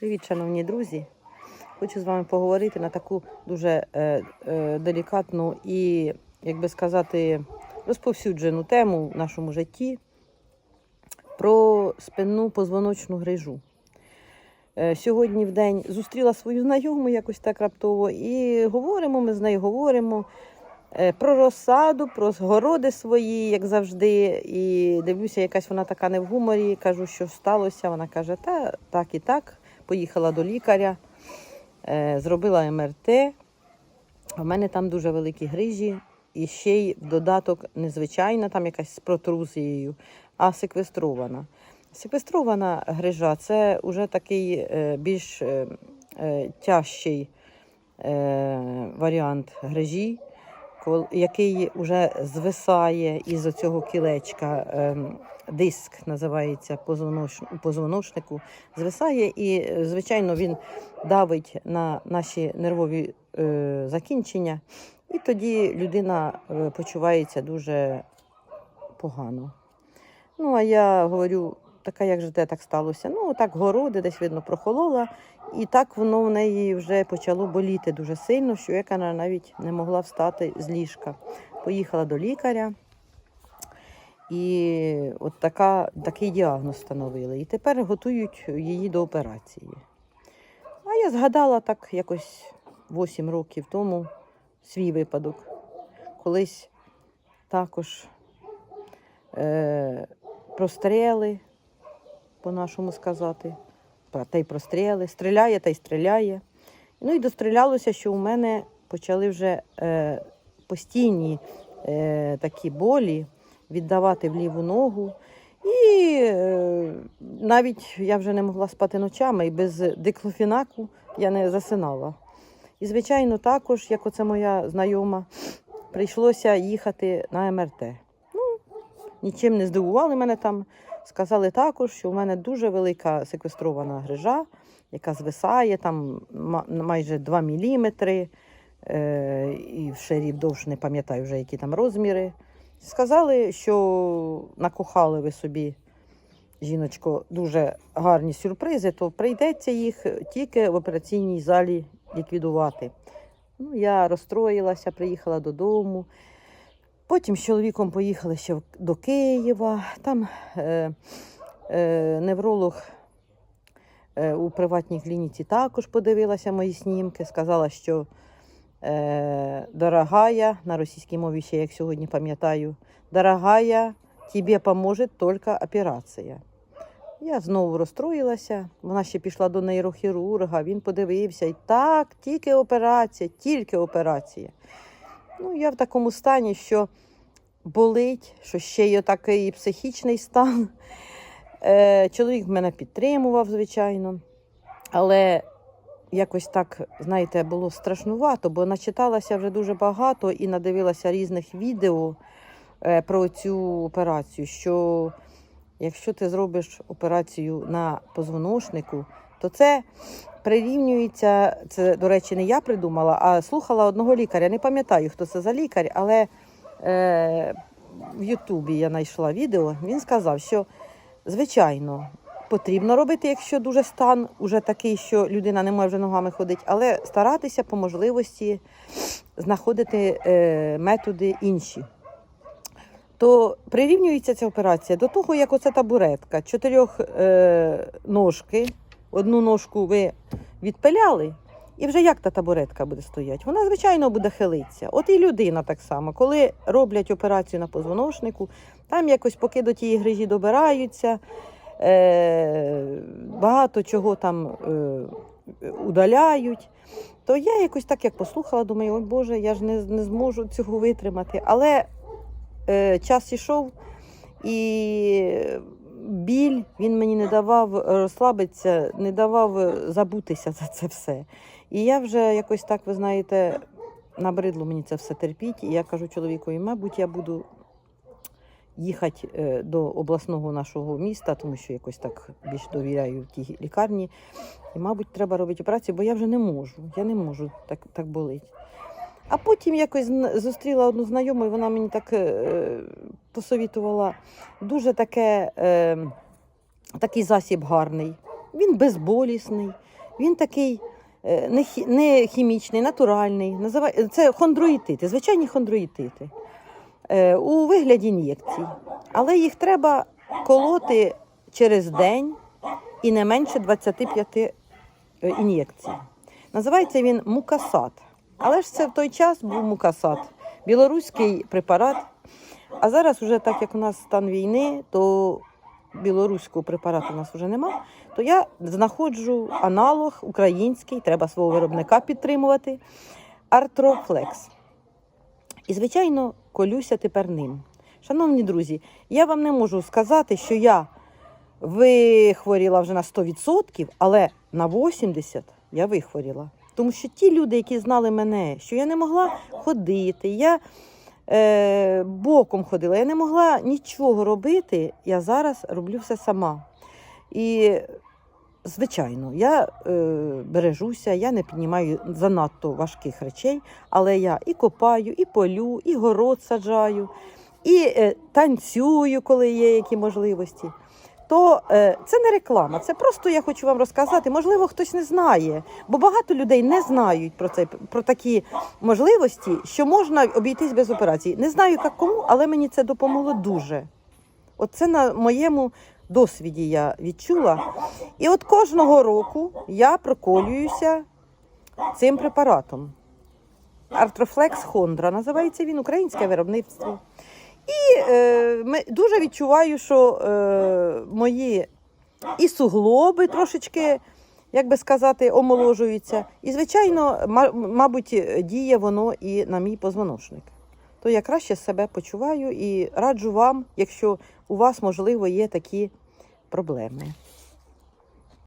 Привіт, шановні друзі! Хочу з вами поговорити на таку дуже е, е, делікатну і, як би сказати, розповсюджену тему в нашому житті про спинну позвоночну грижу. Е, сьогодні в день зустріла свою знайому якось так раптово, і говоримо, ми з нею говоримо е, про розсаду, про городи свої, як завжди. І дивлюся, якась вона така не в гуморі. Кажу, що сталося. Вона каже, та так і так. Поїхала до лікаря, е, зробила МРТ. У мене там дуже великі грижі, і ще й додаток незвичайна, там якась з протрузією, а секвестрована. Секвестрована грижа це вже такий е, більш е, тяжчий варіант грижі, який вже звисає із цього кілечка. е, Диск називається у позвоночнику, звисає і, е, звичайно, він давить на наші нервові е, закінчення, і тоді людина е, почувається дуже погано. Ну, а я говорю, така як же те так сталося? Ну, так городи десь видно прохолола, і так воно в неї вже почало боліти дуже сильно, що яка навіть не могла встати з ліжка. Поїхала до лікаря. І от така, такий діагноз встановили. І тепер готують її до операції. А я згадала так якось 8 років тому свій випадок. Колись також е, простріли, по-нашому сказати. Та й простріли, стріляє та й стріляє. Ну і дострілялося, що у мене почали вже е, постійні е, такі болі віддавати в ліву ногу. І е, навіть я вже не могла спати ночами, і без диклофінаку я не засинала. І, звичайно, також, як оце моя знайома, прийшлося їхати на МРТ. Ну, нічим не здивували мене там. Сказали також, що в мене дуже велика секвестрована грижа, яка звисає там майже 2 міліметри, е, і в ширі вдовж не пам'ятаю вже, які там розміри. Сказали, що накохали ви собі, жіночко, дуже гарні сюрпризи, то прийдеться їх тільки в операційній залі ліквідувати. Ну, я розстроїлася, приїхала додому. Потім з чоловіком поїхали ще до Києва. Там е, е, невролог е, у приватній клініці також подивилася мої снімки, сказала, що е, дорогая, на російській мові ще, як сьогодні пам'ятаю, дорогая, тобі поможе тільки операція. Я знову розстроїлася. Вона ще пішла до нейрохірурга, він подивився і так, тільки операція, тільки операція. Ну, я в такому стані, що болить, що ще є такий психічний стан. Е, чоловік мене підтримував, звичайно. Але якось так, знаєте, було страшнувато, бо начиталася вже дуже багато і надивилася різних відео е, про цю операцію. Що якщо ти зробиш операцію на позвоночнику, то це прирівнюється. Це, до речі, не я придумала, а слухала одного лікаря. Не пам'ятаю, хто це за лікар, але е, в Ютубі я знайшла відео. Він сказав, що звичайно. Потрібно робити, якщо дуже стан уже такий, що людина не може вже ногами ходити, але старатися по можливості знаходити е, методи інші. То прирівнюється ця операція до того, як оця табуретка. Чотирьох е, ножки, одну ножку ви відпиляли, і вже як та табуретка буде стояти? Вона, звичайно, буде хилитися. От і людина так само, коли роблять операцію на позвоночнику, там якось поки до тієї грижі добираються, е, багато чого там е, удаляють. То я якось так як послухала, думаю, ой Боже, я ж не, не зможу цього витримати. Але е, час ішов, і біль він мені не давав розслабитися, не давав забутися за це все. І я вже якось так, ви знаєте, набридло мені це все терпіть. І я кажу чоловікові, мабуть, я буду їхати е, до обласного нашого міста, тому що якось так більш довіряю тій лікарні. І, мабуть, треба робити операцію, бо я вже не можу. Я не можу, так, так болить. А потім якось зустріла одну знайому, і вона мені так е, посовітувала дуже таке, е, такий засіб гарний. Він безболісний, він такий е, не, хі- не хімічний, натуральний. Називає, це хондроїтити, звичайні хондроїтити е, у вигляді ін'єкцій. Але їх треба колоти через день і не менше 25 е, ін'єкцій. Називається він мукасат. Але ж це в той час був мукасат, білоруський препарат. А зараз, вже так як у нас стан війни, то білоруського препарату у нас вже нема, то я знаходжу аналог український, треба свого виробника підтримувати. Артрофлекс. І, звичайно, колюся тепер ним. Шановні друзі, я вам не можу сказати, що я вихворіла вже на 100%, але на 80% я вихворіла. Тому що ті люди, які знали мене, що я не могла ходити, я е, боком ходила, я не могла нічого робити, я зараз роблю все сама. І, звичайно, я е, бережуся, я не піднімаю занадто важких речей, але я і копаю, і полю, і город саджаю, і е, танцюю, коли є які можливості. То е, це не реклама, це просто я хочу вам розказати. Можливо, хтось не знає, бо багато людей не знають про це, про такі можливості, що можна обійтись без операції. Не знаю, як кому, але мені це допомогло дуже. От це на моєму досвіді я відчула. І от кожного року я проколююся цим препаратом. Артрофлекс Хондра називається він українське виробництво. І е, дуже відчуваю, що е, мої і суглоби трошечки, як би сказати, омоложуються. І, звичайно, ма- мабуть, діє воно і на мій позвоночник. То я краще себе почуваю і раджу вам, якщо у вас, можливо, є такі проблеми.